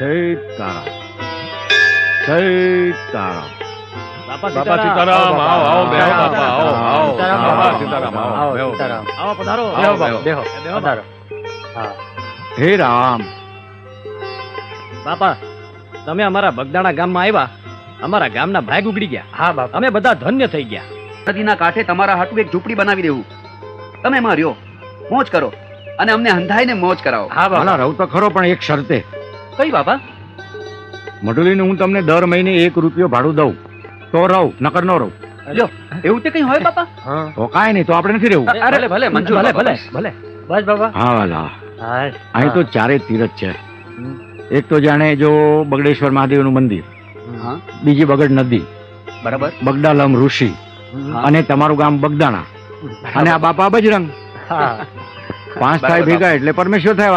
સીતારામ સીતારામ. બાપા બાપા સીતારામ. આવો આવો બેહો બાપા આવો આવો બાપા સીતારામ આવો આવો, બેહો. આવો પધારો. બેહો બેહો. બાપા, બેહો બેહો પધારો. હા. હે રામ. બાપા તમે અમારા બગદાણા ગામમાં આવ્યા. અમારા ગામના ભાગ ઉગડી ગયા. હા બાપા. અમે બધા ધન્ય થઈ ગયા. નદીના કાંઠે તમારા હાટુ એક ઝૂંપડી બનાવી દેવું. તમે એમાં રહ્યો મોજ કરો. અને અમને હંધાઈને મોજ કરાવો. હા બાપા. રહું તો ખરો પણ એક શરતે. કઈ બાપા મઢુલીને હું તમને દર મહિને એક રૂપિયો ભાડું દઉં. તો રહું નકર ન રહું. એવું તે કઈ હોય બાપા? તો કાંઈ નહીં તો આપણે નથી રહેવું. અરે ભલે મંજૂર ભલે ભલે. ભલે. બસ બાપા હા વાલા. અહીં તો ચારે તીરથ છે. એક તો જાણે જો બગડેશ્વર મહાદેવનું મંદિર. બીજી બગડ નદી. બરાબર. બગડાલમ ઋષિ. અને તમારું ગામ બગદાણા. અને આ બાપા બજરંગ. પાંચ થાય ભેગા એટલે પરમેશ્વર થાય